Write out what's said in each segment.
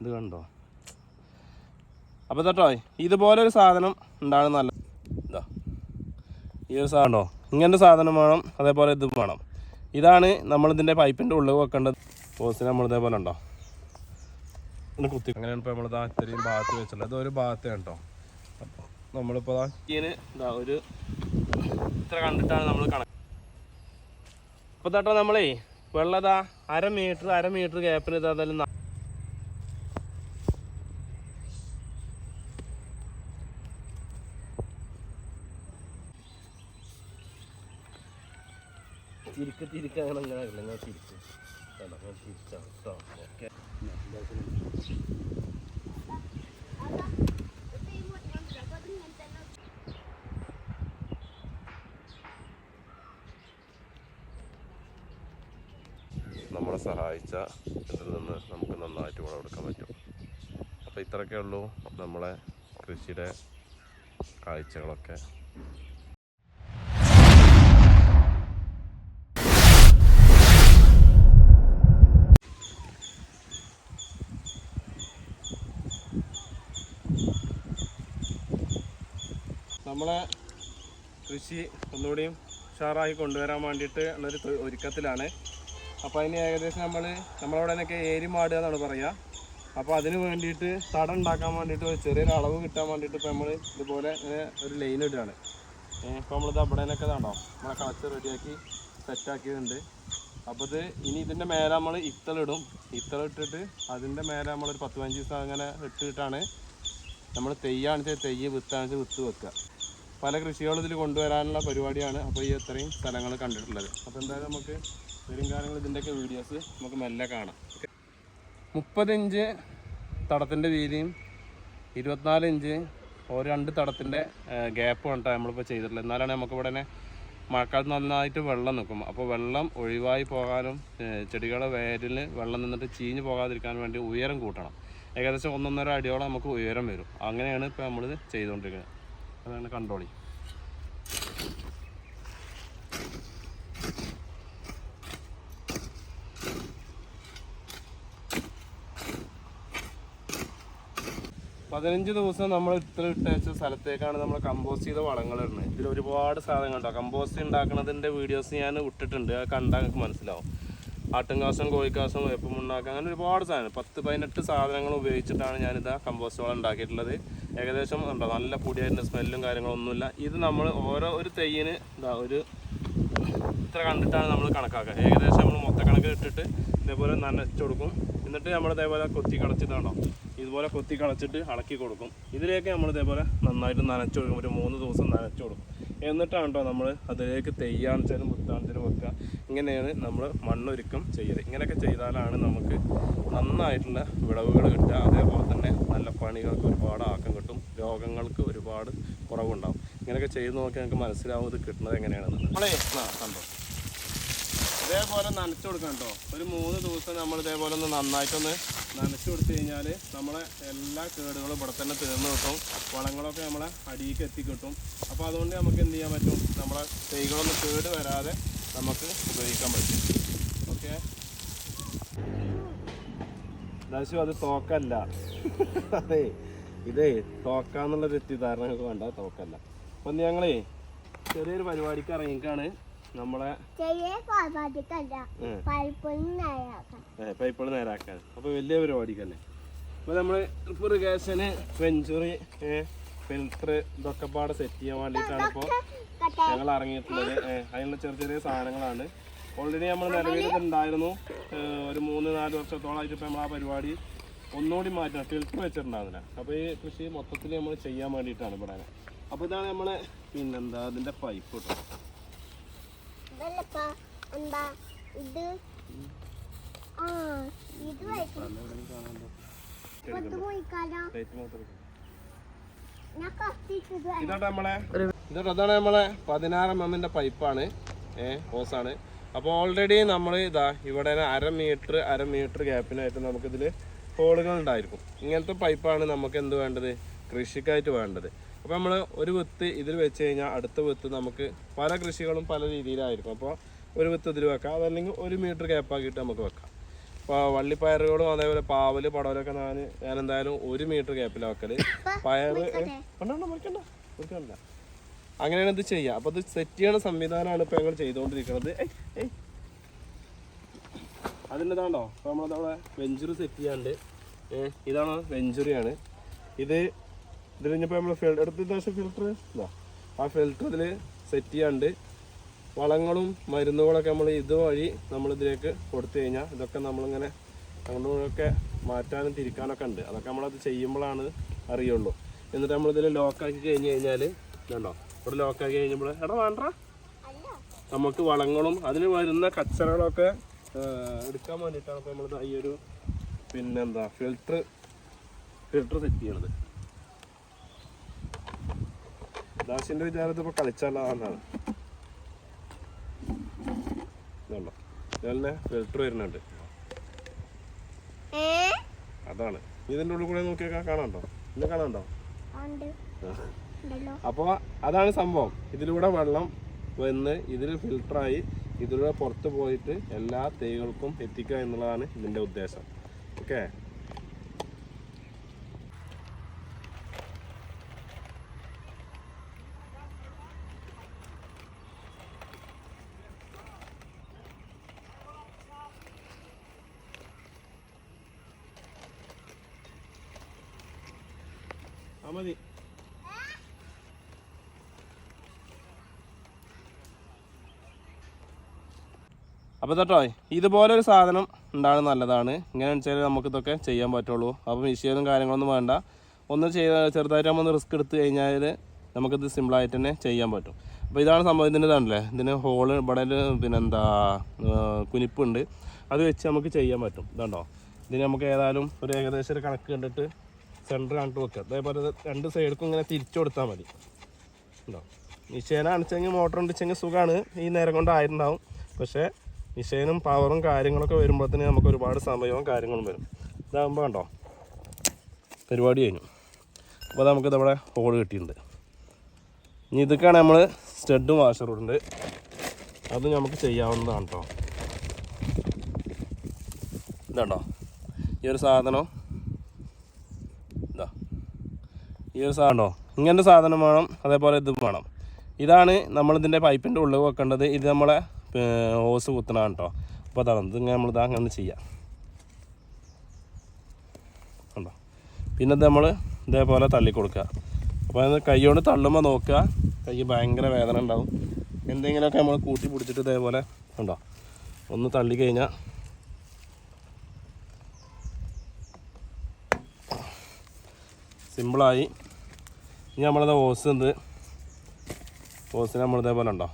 ഇത് കണ്ടോ? അപ്പോൾ കേട്ടോ ഇതുപോലെ ഒരു സാധനം ഉണ്ടാകുന്ന നല്ല ഇതാ. ഈ ഒരു സാധനം ഇങ്ങനത്തെ സാധനം വേണം അതേപോലെ ഇതും വേണം. ഇതാണ് നമ്മളിതിന്റെ പൈപ്പിന്റെ ഉള്ളിൽ വെക്കേണ്ടത്. പോസിന് നമ്മൾ ഇതേപോലെ ഉണ്ടോ? ഇങ്ങനെ കുത്തി അങ്ങനെയാണ് ഇപ്പോൾ നമ്മളിതാ ഇത്രയും ഭാഗത്ത് വെച്ചിട്ടുള്ളത്. ഇതൊരു ഭാഗത്ത് കേട്ടോ അപ്പോൾ നമ്മളിപ്പോൾ ഇതാ ഒരു ഇത്ര കണ്ടിട്ടാണ് നമ്മൾ കണക്ക് അപ്പോൾ തട്ടോ നമ്മളേ വെള്ളതാ അര മീറ്റർ അര മീറ്റർ ഗ്യാപ്പിന് ഇതാ എന്തായാലും ന- തിരിക്ക് തിരിക്ക് അങ്ങനെ അങ്ങനെ ആകില്ല ഞാൻ തിരിച്ച്. കണ്ടോ ഞാൻ തിരിച്ചാണ് കേട്ടോ ഓക്കെ നമ്മളെ സഹായിച്ച ഇതിൽ നിന്ന് നമുക്ക് നന്നായിട്ട് വിളവെടുക്കാൻ പറ്റും. അപ്പോൾ ഇത്രയൊക്കെ ഉള്ളൂ നമ്മളെ കൃഷിയുടെ കാഴ്ചകളൊക്കെ. നമ്മളെ കൃഷി ഒന്നുകൂടിയും ഉഷാറായി കൊണ്ടുവരാൻ വേണ്ടിയിട്ട് ഉള്ളൊരു ഒരുക്കത്തിലാണ്. അപ്പോൾ അതിന് ഏകദേശം നമ്മൾ നമ്മളവിടെ നിന്നൊക്കെ ഏരി മാടുക എന്നാണ് പറയുക അപ്പോൾ അതിന് വേണ്ടിയിട്ട് തട ഉണ്ടാക്കാൻ വേണ്ടിയിട്ട് ഒരു ചെറിയൊരു അളവ് കിട്ടാൻ വേണ്ടിയിട്ട് ഇപ്പോൾ നമ്മൾ ഇതുപോലെ ഒരു ലൈൻ ഇടുകയാണ്. ഇപ്പോൾ നമ്മളിത് അവിടെ നിന്നൊക്കെ ഇതാണോ? നമ്മളെ കളച്ച് റെഡിയാക്കി സെറ്റാക്കിയതുണ്ട് അപ്പോൾ ഇത് ഇനി ഇതിന്റെ മേലെ നമ്മൾ ഇത്തളിടും ഇത്തളിട്ടിട്ട് അതിന്റെ മേലെ നമ്മളൊരു പത്ത് പതിനഞ്ച് ദിവസം അങ്ങനെ ഇട്ടിട്ടാണ് നമ്മൾ തെയ്യാണെന്ന് വെച്ചാൽ തെയ്യ് വിത്താണെന്ന് വിത്ത് വെക്കുക. പല കൃഷികളും ഇതിൽ കൊണ്ടുവരാനുള്ള പരിപാടിയാണ് അപ്പോൾ ഈ ഇത്രയും സ്ഥലങ്ങൾ കണ്ടിട്ടുള്ളത്. അപ്പോൾ എന്തായാലും നമുക്ക് വരും കാലങ്ങൾ ഇതിന്റെയൊക്കെ വീഡിയോസ് നമുക്ക് മെല്ലെ കാണാം. മുപ്പത് ഇഞ്ച് തടത്തിന്റെ വീതിയും ഇരുപത്തിനാല് ഇഞ്ച് ഒരു രണ്ട് തടത്തിന്റെ ഗ്യാപ്പ് കണ്ടിട്ടാണ് നമ്മളിപ്പോൾ ചെയ്തിട്ടുള്ളത്. എന്നാലാണ് നമുക്ക് ഇവിടെ മഴക്കാലത്ത് നന്നായിട്ട് വെള്ളം നിൽക്കും. അപ്പോൾ വെള്ളം ഒഴിവായി പോകാനും ചെടികളെ വേരിൽ വെള്ളം നിന്നിട്ട് ചീഞ്ഞ് പോകാതിരിക്കാൻ വേണ്ടി ഉയരം കൂട്ടണം. ഏകദേശം ഒന്നൊന്നര അടിയോളം നമുക്ക് ഉയരം വരും. അങ്ങനെയാണ് ഇപ്പോൾ നമ്മളിത് ചെയ്തുകൊണ്ടിരിക്കുന്നത് അതാണ് കണ്ടോളി. പതിനഞ്ച് ദിവസം നമ്മൾ ഇത്ര ഇട്ടയച്ച സ്ഥലത്തേക്കാണ് നമ്മൾ കമ്പോസ്റ്റ് ചെയ്ത വളങ്ങൾ ഇടുന്നത്. ഇതിൽ ഒരുപാട് സാധനങ്ങൾ ഉണ്ടാവും കമ്പോസ്റ്റ് ഉണ്ടാക്കുന്നതിന്റെ വീഡിയോസ് ഞാൻ ഇട്ടിട്ടുണ്ട്. അത് കണ്ടാൽ നിങ്ങൾക്ക് മനസ്സിലാവും. ആട്ടുംകാസം കോഴിക്കാസം വേപ്പമുണ്ടാക്കുക അങ്ങനെ ഒരുപാട് സാധനം പത്ത് പതിനെട്ട് സാധനങ്ങൾ ഉപയോഗിച്ചിട്ടാണ് ഞാനിതാ കമ്പോസ്റ്റ് വളം ഉണ്ടാക്കിയിട്ടുള്ളത് ഏകദേശം ഉണ്ടോ? നല്ല പൊടിയായിട്ട് സ്മെല്ലും കാര്യങ്ങളൊന്നുമില്ല. ഇത് നമ്മൾ ഓരോ ഒരു തെയ്യിന് എന്താ ഒരു ഇത്ര കണ്ടിട്ടാണ് നമ്മൾ കണക്കാക്കുക. ഏകദേശം നമ്മൾ മൊത്തക്കണക്ക് ഇട്ടിട്ട് ഇതേപോലെ നനച്ചു കൊടുക്കും. എന്നിട്ട് നമ്മൾ ഇതേപോലെ കൊത്തി കളച്ചിട്ടാണോ ഇതുപോലെ കൊത്തി കളച്ചിട്ട് ഇളക്കി കൊടുക്കും. ഇതിലേക്ക് നമ്മൾ ഇതേപോലെ നന്നായിട്ട് നനച്ചു കൊടുക്കും. ഒരു മൂന്ന് ദിവസം നനച്ചു കൊടുക്കും. എന്നിട്ടാണ് കേട്ടോ നമ്മൾ അതിലേക്ക് തെയ്യാണിച്ചാലും മുത്താണിച്ചാലും വെക്കുക ഇങ്ങനെയാണ് നമ്മൾ മണ്ണൊരുക്കം ചെയ്യൽ ഇങ്ങനെയൊക്കെ ചെയ്താലാണ് നമുക്ക് നന്നായിട്ടുള്ള വിളവുകൾ കിട്ടുക. അതേപോലെ തന്നെ നല്ല പണികൾക്ക് ഒരുപാട് ആക്കം കിട്ടും. രോഗങ്ങൾക്ക് ഒരുപാട് കുറവുണ്ടാവും. ഇങ്ങനെയൊക്കെ ചെയ്ത് നോക്കി നമുക്ക് മനസ്സിലാവും ഇത് കിട്ടുന്നത് എങ്ങനെയാണെന്ന്. നമ്മളെ കണ്ടോ? ഇതേപോലെ നനച്ചു കൊടുക്കണം കേട്ടോ. ഒരു മൂന്ന് ദിവസം നമ്മൾ ഇതേപോലെ ഒന്ന് നന്നായിട്ടൊന്ന് നനച്ചു കൊടുത്തു കഴിഞ്ഞാൽ നമ്മളെ എല്ലാ കേടുകളും ഇവിടെ തന്നെ തീർന്നു കിട്ടും. വളങ്ങളൊക്കെ നമ്മളെ അടിയിലേക്ക് എത്തിക്കിട്ടും. അപ്പോൾ അതുകൊണ്ട് നമുക്ക് എന്ത് ചെയ്യാൻ പറ്റും? നമ്മളെ തൈകളൊന്നും കേട് വരാതെ നമുക്ക് ഉപയോഗിക്കാൻ പറ്റും. ഓക്കെ. ദാശു അത് തോക്കല്ല. അതെ ഇതേ തോക്കാന്നുള്ള തെറ്റിദ്ധാരണ വേണ്ട തോക്കല്ല. അപ്പം ഞങ്ങളേ ചെറിയൊരു പരിപാടിക്ക് ഇറങ്ങിക്കാണ് നമ്മളെ പൈപ്പുകൾ നേരാക്കാൻ. അപ്പോൾ വലിയ പരിപാടിക്കല്ലേ. അപ്പോൾ നമ്മൾ ഇറിഗേഷന് വെഞ്ചുറി ഫിൽറ്റർ ഇതൊക്കെ പാടെ സെറ്റ് ചെയ്യാൻ വേണ്ടിയിട്ടാണ് ഇപ്പോൾ ഞങ്ങൾ ഇറങ്ങിയിട്ടുള്ളത് അതിനുള്ള ചെറിയ ചെറിയ സാധനങ്ങളാണ്. ഓൾറെഡി നമ്മൾ നിലവിലുണ്ടായിരുന്നു ഒരു മൂന്ന് നാല് വർഷത്തോളമായിട്ട് ഇപ്പോൾ നമ്മൾ ആ പരിപാടി ഒന്നുകൂടി മാറ്റണം. ഫിൽറ്റർ വെച്ചിട്ടുണ്ടാകുന്നില്ല അപ്പോൾ ഈ കൃഷി മൊത്തത്തിൽ നമ്മൾ ചെയ്യാൻ വേണ്ടിയിട്ടാണ് ഇവിടെ. അപ്പോൾ ഇതാണ് നമ്മളെ പിന്നെന്താ അതിന്റെ പൈപ്പ് കേട്ടോ ഇതല്ലപ്പാ എന്താ ഇത്? ആ ഇത് വയ്ക്കും പൊത്തു പോയിക്കാലോ. ലൈറ്റ് മാത്രം ഞാൻ കത്തിച്ചത് ഇതാണ് നമ്മളെ ഇതാണ് അതാണ് നമ്മളെ പതിനാറ് എം എമ്മിന്റെ പൈപ്പാണ്. ഹോസ് ഹോസാണ്. അപ്പോൾ ഓൾറെഡി നമ്മൾ ഇതാ ഇവിടെ അര മീറ്റർ അര മീറ്റർ ഗ്യാപ്പിനായിട്ട് നമുക്കിതിൽ ഹോളുകൾ ഉണ്ടായിരിക്കും. ഇങ്ങനത്തെ പൈപ്പാണ് നമുക്ക് എന്ത് വേണ്ടത്? കൃഷിക്കായിട്ട് വേണ്ടത്. അപ്പോൾ നമ്മൾ ഒരു വിത്ത് ഇതിൽ വെച്ച് കഴിഞ്ഞാൽ അടുത്ത വിത്ത് നമുക്ക് പല കൃഷികളും പല രീതിയിലായിരിക്കും. അപ്പോൾ ഒരു വിത്ത് ഇതിൽ വെക്കാം. അതല്ലെങ്കിൽ ഒരു മീറ്റർ ഗ്യാപ്പാക്കിയിട്ട് നമുക്ക് വെക്കാം. ഇപ്പോൾ വള്ളിപ്പയറുകളും അതേപോലെ പാവൽ പടവലൊക്കെ ഞാൻ ഞാൻ എന്തായാലും ഒരു മീറ്റർ ഗ്യാപ്പിലാണ് പയർ കണ്ടോ മുറിക്കണ്ട മുറിക്കണ്ട. അങ്ങനെയാണ് ഇത് ചെയ്യുക. അപ്പൊ ഇത് സെറ്റ് ചെയ്യണ സംവിധാനമാണ് ഇപ്പോൾ ഞങ്ങൾ ചെയ്തുകൊണ്ടിരിക്കുന്നത്. അതിന്റെതാണോ അപ്പോൾ നമ്മളതവിടെ വെഞ്ചുറി സെറ്റ് ചെയ്യാണ്ട് ഇതാണ് വെഞ്ചുറിയാണ് ഇത് ഇതിൽ കഴിഞ്ഞപ്പോൾ നമ്മൾ ഫിൽ എടുത്ത പ്രാവശ്യം ഫിൽറ്റർ ഇതാ. ആ ഫിൽറ്റർ ഇതിൽ സെറ്റ് ചെയ്യാണ്ട് വളങ്ങളും മരുന്നുകളൊക്കെ നമ്മൾ ഇതുവഴി നമ്മൾ ഇതിലേക്ക് കൊടുത്തു കഴിഞ്ഞാൽ ഇതൊക്കെ നമ്മളിങ്ങനെ അങ്ങോട്ടൊക്കെ മാറ്റാനും തിരിക്കാനൊക്കെ ഉണ്ട്. അതൊക്കെ നമ്മളത് ചെയ്യുമ്പോഴാണ് അറിയുള്ളൂ. എന്നിട്ട് നമ്മളിതിൽ ലോക്കാക്കി കഴിഞ്ഞ് കഴിഞ്ഞാൽ ഇതുണ്ടോ? ഇവിടെ ലോക്കാക്കി കഴിഞ്ഞപ്പോൾ എടാ വേണ്ട നമുക്ക് വളങ്ങളും അതിന് വരുന്ന കച്ചറകളൊക്കെ എടുക്കാൻ വേണ്ടിയിട്ടാണ് ഇപ്പോൾ നമ്മൾ ഈ ഒരു പിന്നെന്താ ഫിൽറ്റർ ഫിൽറ്റർ സെറ്റ് ചെയ്യണത്. ദാസിന്റെ വിചാരത്തിൽ ഇപ്പോൾ കളിച്ചാലാണ് ഇതുണ്ടോ ഫിൽറ്റർ വരുന്നുണ്ട്. ഏ? അതാണ്. ഇതിന്റെ ഉള്ളിൽ കൂടെ നോക്കിയാൽ കാണാണ്ടോ ഇന്ന് കാണാണ്ടോ അപ്പോൾ അതാണ് സംഭവം. ഇതിലൂടെ വെള്ളം വന്ന് ഇതിൽ ഫിൽട്ടറായി ഇതിലൂടെ പുറത്ത് പോയിട്ട് എല്ലാ തൈകൾക്കും എത്തിക്കുക എന്നുള്ളതാണ് ഇതിന്റെ ഉദ്ദേശം. ഓക്കെ? മതി. അപ്പോൾ കേട്ടോ ഇതുപോലെ ഒരു സാധനം ഉണ്ടാണ് നല്ലതാണ്. ഇങ്ങനെ വെച്ചാൽ നമുക്ക് ഇതൊക്കെ ചെയ്യാൻ പറ്റുള്ളൂ. അപ്പോൾ മിഷീനും കാര്യങ്ങളൊന്നും വേണ്ട. ഒന്ന് ചെയ്ത് ചെറുതായിട്ട് നമ്മൾ റിസ്ക് എടുത്ത് കഴിഞ്ഞാൽ നമുക്കിത് സിമ്പിളായിട്ട് തന്നെ ചെയ്യാൻ പറ്റും. അപ്പോൾ ഇതാണ് സംഭവം. ഇതിന്റെ ഇതാണല്ലേ? ഇതിന് ഹോൾ ഇവിടെ പിന്നെ പിന്നെന്താ കുനിപ്പുണ്ട്. അത് വെച്ച് നമുക്ക് ചെയ്യാൻ പറ്റും. ഇതുണ്ടോ? ഇതിന് നമുക്ക് ഏതായാലും ഒരു ഏകദേശം ഒരു കണക്ക് കണ്ടിട്ട് സെന്റർ കണ്ടിട്ട് വെക്കുക അതേപോലെ രണ്ട് സൈഡിലും ഇങ്ങനെ തിരിച്ചു കൊടുത്താൽ മതി. ഉണ്ടോ നിശ്ചയന അണിച്ചെങ്കിൽ മോട്ടർ അണിച്ചെങ്കിൽ സുഖമാണ് ഈ നേരം കൊണ്ടായിട്ടുണ്ടാവും പക്ഷേ നിശ്ചയനും പവറും കാര്യങ്ങളൊക്കെ വരുമ്പോഴത്തേന് നമുക്ക് ഒരുപാട് സമയവും കാര്യങ്ങളും വരും. ഇതാകുമ്പോൾ കണ്ടോ? പരിപാടി കഴിഞ്ഞു. അപ്പോൾ നമുക്ക് നമ്മുടെ ഹോൾ കിട്ടിയിട്ടുണ്ട്. ഇനി ഇതൊക്കെയാണ് നമ്മൾ സ്റ്റഡും വാഷറും ഉണ്ട് അത് നമുക്ക് ചെയ്യാവുന്നതാണ് കേട്ടോ ഇതാണ്ടോ? ഈ ഒരു സാധനം. ഇതാ. ഈ ഒരു സാധനമോ ഇങ്ങനത്തെ സാധനം വേണം അതേപോലെ ഇത് വേണം. ഇതാണ് നമ്മളിതിന്റെ പൈപ്പിന്റെ ഉള്ളിൽ വെക്കേണ്ടത്. ഇത് നമ്മളെ ഹോസ് കുത്തണതാണ് കേട്ടോ അപ്പോൾ അതാണ് ഇത് നമ്മളിത് അങ്ങനെ ചെയ്യാം. കണ്ടോ? പിന്നെ നമ്മൾ ഇതേപോലെ തള്ളി കൊടുക്കുക അപ്പോൾ അത് കൈ കൊണ്ട് തള്ളുമ്പോൾ നോക്കുക കൈ ഭയങ്കര വേദന ഉണ്ടാവും. എന്തെങ്കിലുമൊക്കെ നമ്മൾ കൂട്ടി പിടിച്ചിട്ട് ഇതേപോലെ ഉണ്ടോ ഒന്ന് തള്ളി കഴിഞ്ഞാൽ സിമ്പിളായി. ഇനി നമ്മളത് ഓസ് ഉണ്ട് ഓസിന് നമ്മളിതേപോലെ ഉണ്ടോ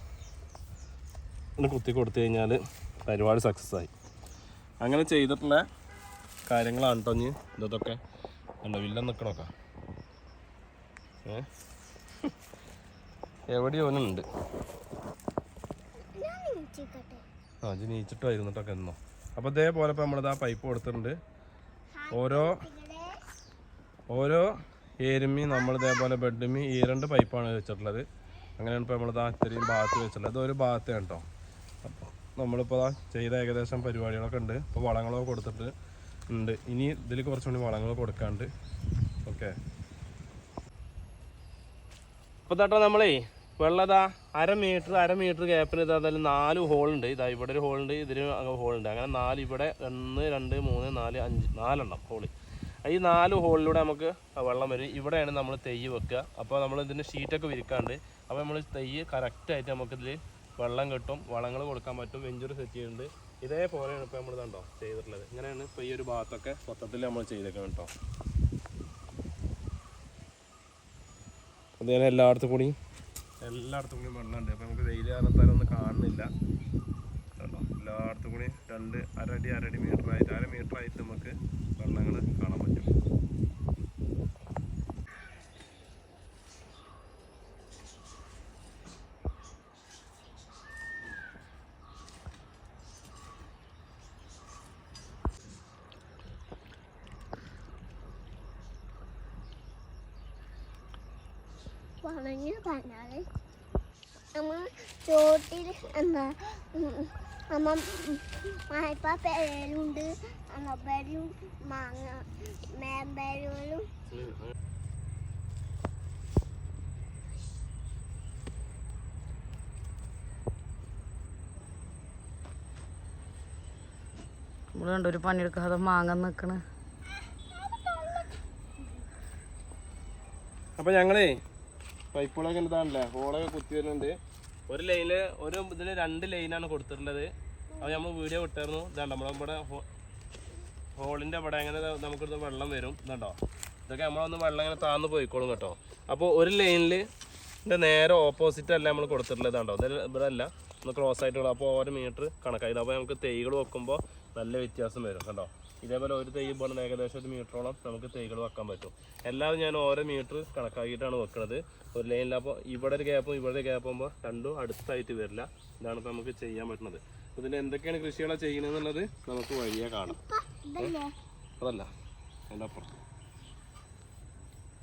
ഒന്ന് കുത്തി കൊടുത്തു കഴിഞ്ഞാൽ പരിപാടി സക്സസ് ആയി. അങ്ങനെ ചെയ്തിട്ടുള്ള കാര്യങ്ങളാണ് കേട്ടോ ഇനി ഇതൊക്കെ. കണ്ടോ വില്ലൻ നിൽക്കണൊക്കെ ഏ? എവിടെയോ ഇടിച്ചിക്കട്ടെ ആ ഇത് നീച്ചിട്ടായിരുന്നിട്ടൊക്കെ എന്നോ അപ്പോൾ ഇതേപോലെ ഇപ്പോൾ നമ്മളിത് ആ പൈപ്പ് കൊടുത്തിട്ടുണ്ട് ഓരോ ഓരോ ഏരുമി നമ്മൾ ഇതേപോലെ ബെഡുമി ഈ രണ്ട് പൈപ്പാണ് വെച്ചിട്ടുള്ളത്. അങ്ങനെയാണ് ഇപ്പോൾ ആ ഇത്രയും ഭാഗത്ത് വെച്ചിട്ടുള്ളത്. ഒരു ഭാഗത്താണ് കേട്ടോ നമ്മളിപ്പോൾ ചെയ്ത ഏകദേശം പരിപാടികളൊക്കെ ഉണ്ട്. ഇപ്പോൾ വളങ്ങളൊക്കെ കൊടുത്തിട്ട് ഉണ്ട്. ഇനി ഇതിൽ കുറച്ചുകൂടി വളങ്ങൾ കൊടുക്കാണ്ട്. ഓക്കെ. അപ്പോൾ തട്ടോ നമ്മളേ വെള്ളതാ അര മീറ്റർ അര മീറ്റർ ഗ്യാപ്പിന് ഇതാ അതിൽ നാല് ഹോളുണ്ട് ഇതാ ഇവിടെ ഒരു ഹോളുണ്ട് ഇതിന് ഹോളുണ്ട് അങ്ങനെ നാല് ഇവിടെ ഒന്ന് രണ്ട് മൂന്ന് നാല് അഞ്ച് നാലെണ്ണം ഹോൾ ഈ നാല് ഹോളിലൂടെ നമുക്ക് വെള്ളം വരും. ഇവിടെയാണ് നമ്മൾ തെയ്യ് വെക്കുക. അപ്പോൾ നമ്മൾ ഇതിന് ഷീറ്റൊക്കെ വിരിക്കാണ്ട് അപ്പോൾ നമ്മൾ തെയ്യ് കറക്റ്റായിട്ട് നമുക്കിതിൽ വെള്ളം കിട്ടും വളങ്ങൾ കൊടുക്കാൻ പറ്റും വെഞ്ചുറി സെറ്റ് ചെയ്യുന്നുണ്ട് ഇതേപോലെയാണ് ഇപ്പോൾ നമ്മൾ കണ്ടോ ചെയ്തിട്ടുള്ളത്. ഇങ്ങനെയാണ് ഇപ്പോൾ ഈ ഒരു ഭാഗത്തൊക്കെ മൊത്തത്തിൽ നമ്മൾ ചെയ്തേക്കുന്നത് കേട്ടോ അതേപോലെ എല്ലായിടത്തും കൂടി എല്ലായിടത്തും കൂടി വെള്ളമുണ്ട് അപ്പോൾ നമുക്ക് വെയിൽ കാലത്താലും ഒന്നും കാണുന്നില്ല. കേട്ടോ എല്ലായിടത്തും കൂടി രണ്ട് അരടി അരടി മീറ്റർ ആയിട്ട് അര മീറ്റർ ആയിട്ട് നമുക്ക് വെള്ളങ്ങൾ കാണാൻ പറ്റും. വളഞ്ഞു പറഞ്ഞാൽ നമ്മൾ ചോട്ടിൽ എന്താ ഉം, നമ്മ മായ്പ പേരുണ്ട്. അമ്മപ്പേരും മാങ്ങ മേമ്പേരും ഇവിടെ ഉണ്ട് ഒരു പണിയെടുക്കാതെ മാങ്ങ നിക്കണ്. അപ്പൊ ഞങ്ങളേ പൈപ്പുകളൊക്കെ എന്താണല്ലേ ഹോളൊക്കെ കുത്തി വരുന്നുണ്ട്. ഒരു ലൈനിൽ ഒരു ഇതിൽ രണ്ട് ലൈനാണ് കൊടുത്തിട്ടുള്ളത്. അത് നമ്മൾ വീഡിയോ വിട്ടായിരുന്നു. ഇതാണ്ട് നമ്മളെ ഇവിടെ ഹോളിന്റെ അവിടെ അങ്ങനെ നമുക്കിത് വെള്ളം വരും. ഇതുണ്ടോ? ഇതൊക്കെ നമ്മളൊന്ന് വെള്ളം ഇങ്ങനെ താന്ന് പോയിക്കോളും കേട്ടോ. അപ്പോൾ ഒരു ലൈനിൽ ഇതിന്റെ നേരെ ഓപ്പോസിറ്റ് അല്ല നമ്മൾ കൊടുത്തിട്ടുള്ളത്? ഇതാണ്ടോ ഇതിൽ ഇവിടെ അല്ല ഒന്ന് ക്രോസ് ആയിട്ടുള്ള അപ്പോൾ ഓരോ മീറ്റർ കണക്കായിട്ട് അപ്പോൾ നമുക്ക് തൈകൾ വെക്കുമ്പോൾ നല്ല വ്യത്യാസം വരും. കണ്ടോ? ഇതേപോലെ ഒരു തൈ പോലെ ഏകദേശം ഒരു മീറ്ററോളം നമുക്ക് തൈകൾ വെക്കാൻ പറ്റും. എല്ലാവരും ഞാൻ ഓരോ മീറ്റർ കണക്കാക്കിയിട്ടാണ് വെക്കുന്നത് ഒരു ലൈനിൽ അപ്പോൾ ഇവിടെ ഒരു ഗ്യാപ്പും ഇവിടെ ഒരു ഗ്യാപ്പ് ആകുമ്പോൾ രണ്ടും അടുത്തായിട്ട് വരില്ല. ഇതാണ് ഇപ്പോൾ നമുക്ക് ചെയ്യാൻ പറ്റുന്നത്. ഇതിൽ എന്തൊക്കെയാണ് കൃഷികളെ ചെയ്യുന്നതെന്നുള്ളത് നമുക്ക് വഴിയെ കാണാം. അതല്ല അതിന്റെ അപ്പുറം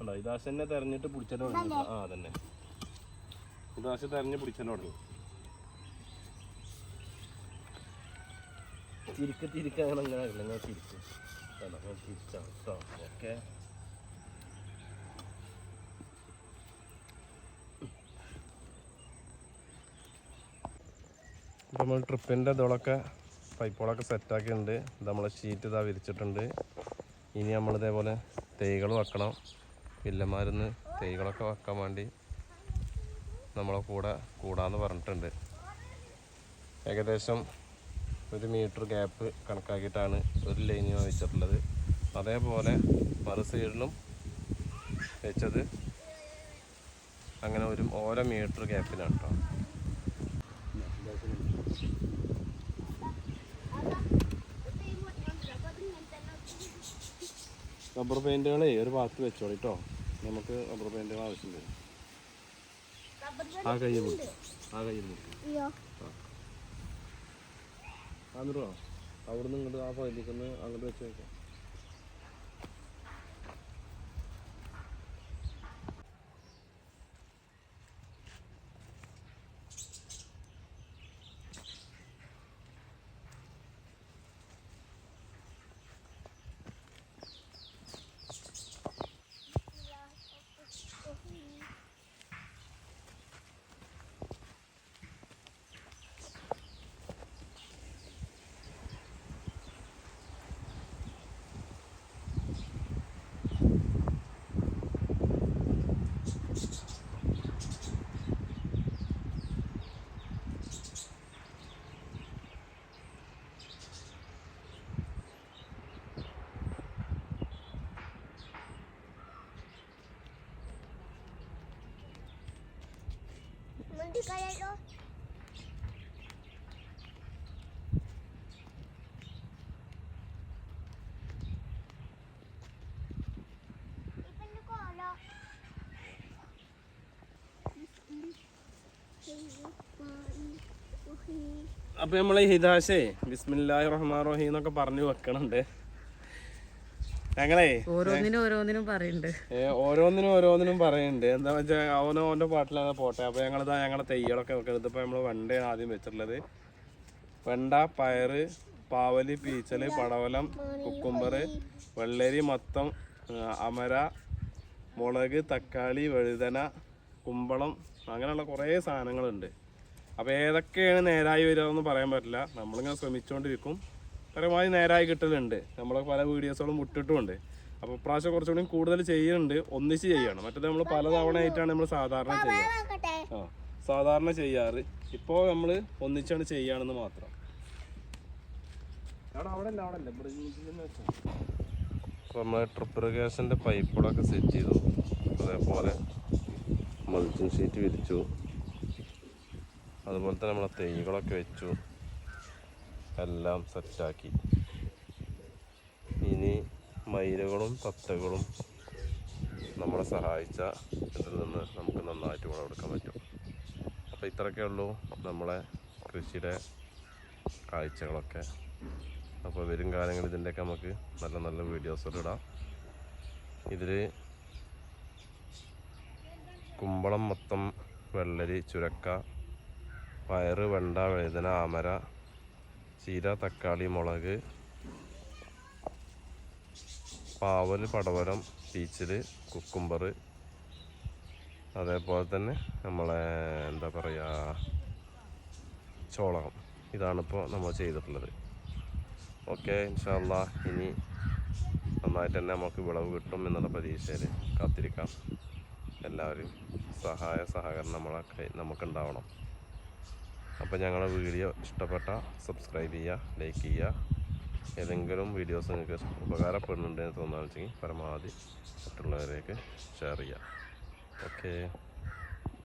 ഉണ്ടോ തന്നെ തെരഞ്ഞിട്ട് പിടിച്ചാൽ തുടങ്ങി. ആ അതന്നെ. ഇതാശ തെരഞ്ഞ് പിടിച്ചാൽ തുടങ്ങി. തിരിക്ക തിരിക്ക് അങ്ങനെ അങ്ങനെ ആകില്ല ഞാൻ അങ്ങനെ തിരിച്ചാണ് കേട്ടോ ഓക്കെ. നമ്മൾ ട്രിപ്പിന്റെ ഇതോളൊക്കെ പൈപ്പുകളൊക്കെ സെറ്റാക്കിയിട്ടുണ്ട് ഇത് നമ്മളെ ഷീറ്റ് ഇതാ വിരിച്ചിട്ടുണ്ട്. ഇനി നമ്മൾ ഇതേപോലെ തൈകൾ വെക്കണം. വില്ലന്മാരിന്ന് തൈകളൊക്കെ വെക്കാൻ വേണ്ടി നമ്മളെ കൂടെ കൂടാന്ന് പറഞ്ഞിട്ടുണ്ട്. ഏകദേശം ഒരു മീറ്റർ ഗ്യാപ്പ് കണക്കാക്കിയിട്ടാണ് ഒരു ലൈനിന് വെച്ചിട്ടുള്ളത് അതേപോലെ മറു സൈഡിലും വെച്ചത് അങ്ങനെ ഒരു ഓരോ മീറ്റർ ഗ്യാപ്പിലാണ് കേട്ടോ റബ്ബർ പെയിന്റുകളെ ഒരു ഭാഗത്ത് വെച്ചോളി കേട്ടോ നമുക്ക് റബ്ബർ പെയിന്റുകൾ ആവശ്യം വരും. ആ കയ്യിൽ ആ കയ്യിൽ ആന്നിട്ടോ അവിടുന്ന് ഇങ്ങോട്ട് ആ പകുതിക്കൊന്ന് അങ്ങോട്ട് വെച്ച് Mandi kaya lo. Ipan ko ala. അപ്പൊ നമ്മളെ ഹിദാശേ ബിസ്മില്ലാഹി റഹ്മാൻ റഹീം എന്നൊക്കെ പറഞ്ഞു വെക്കണുണ്ട് ഞങ്ങളേ ഓരോന്നിനും ഓരോന്നിനും പറയുന്നുണ്ട് ഓരോന്നിനും ഓരോന്നിനും പറയുന്നുണ്ട് എന്താ വെച്ചാൽ അവനോ അവന്റെ പാട്ടിലാണ് പോട്ടെ. അപ്പോൾ ഞങ്ങളിതാ ഞങ്ങളെ തെയ്യളൊക്കെ വെക്കുന്നത് നമ്മൾ നമ്മൾ വെണ്ടയാണ് ആദ്യം വെച്ചിട്ടുള്ളത്. വെണ്ട പയറ് പാവലി പീച്ചൽ പടവലം കുക്കുംബറ് വെള്ളരി മത്തം അമര മുളക് തക്കാളി വഴുതന കുമ്പളം അങ്ങനെയുള്ള കുറേ സാധനങ്ങളുണ്ട്. അപ്പോൾ ഏതൊക്കെയാണ് നേരായി വരിക എന്ന് പറയാൻ പറ്റില്ല. നമ്മളിങ്ങനെ ശ്രമിച്ചുകൊണ്ടിരിക്കും പരമാവധി നേരായി കിട്ടലുണ്ട്. നമ്മളെ പല വീഡിയോസുകളും വിട്ടിട്ടുമുണ്ട് അപ്പോൾ പ്രാവശ്യം കുറച്ചുകൂടി കൂടുതൽ ചെയ്യുന്നുണ്ട്. ഒന്നിച്ച് ചെയ്യണം. മറ്റേത് നമ്മൾ പല തവണ ആയിട്ടാണ് നമ്മൾ സാധാരണ ചെയ്യുക ആ സാധാരണ ചെയ്യാറ്. ഇപ്പോ നമ്മൾ ഒന്നിച്ചാണ് ചെയ്യാണെന്ന് മാത്രം. അവിടെ അല്ല അവിടെ അല്ല അപ്പോൾ നമ്മൾ ട്രിപ്പ് ഇറിഗേഷന്റെ പൈപ്പുകളൊക്കെ സെറ്റ് ചെയ്തു. അതേപോലെ മൾച്ചിങ് ഷീറ്റ് വിരിച്ചു. അതുപോലെ തന്നെ നമ്മളെ തൈകളൊക്കെ വെച്ചു. എല്ലാം സെറ്റാക്കി ഇനി മയിലുകളും തത്തകളും നമ്മളെ സഹായിച്ച ഇതിൽ നിന്ന് നമുക്ക് നന്നായിട്ട് വിളവെടുക്കാൻ പറ്റും. അപ്പോൾ ഇത്രയൊക്കെ ഉള്ളൂ നമ്മളെ കൃഷിയുടെ കാഴ്ചകളൊക്കെ. അപ്പോൾ വരും കാലങ്ങളിൽ ഇതിന്റെയൊക്കെ നമുക്ക് നല്ല നല്ല വീഡിയോസുകൾ ഇടാം. ഇതിൽ കുമ്പളം മൊത്തം വെള്ളരി ചുരക്ക പയറ് വെണ്ട വഴുതന ആമര ചീര തക്കാളി മുളക് പാവൽ പടവരം പീച്ചിൽ കുക്കുംബർ അതേപോലെ തന്നെ നമ്മളെ എന്താ പറയുക ചോളകം. ഇതാണിപ്പോൾ നമ്മൾ ചെയ്തിട്ടുള്ളത്. ഓക്കെ ഇൻഷാല്ല ഇനി നന്നായിട്ട് തന്നെ നമുക്ക് വിളവ് കിട്ടും എന്നുള്ള പ്രതീക്ഷയിൽ കാത്തിരിക്കാം. എല്ലാവരും സഹായ സഹകരണം നമ്മളെ നമുക്കുണ്ടാവണം. അപ്പോൾ ഞങ്ങളുടെ വീഡിയോ ഇഷ്ടപ്പെട്ട സബ്സ്ക്രൈബ് ചെയ്യുക ലൈക്ക് ചെയ്യുക. ഏതെങ്കിലും വീഡിയോസ് നിങ്ങൾക്ക് ഉപകാരപ്പെടുന്നുണ്ടെന്ന് തോന്നുകയാണെന്ന് വെച്ചെങ്കിൽ പരമാവധി മറ്റുള്ളവരേക്ക് ഷെയർ ചെയ്യുക. ഓക്കെ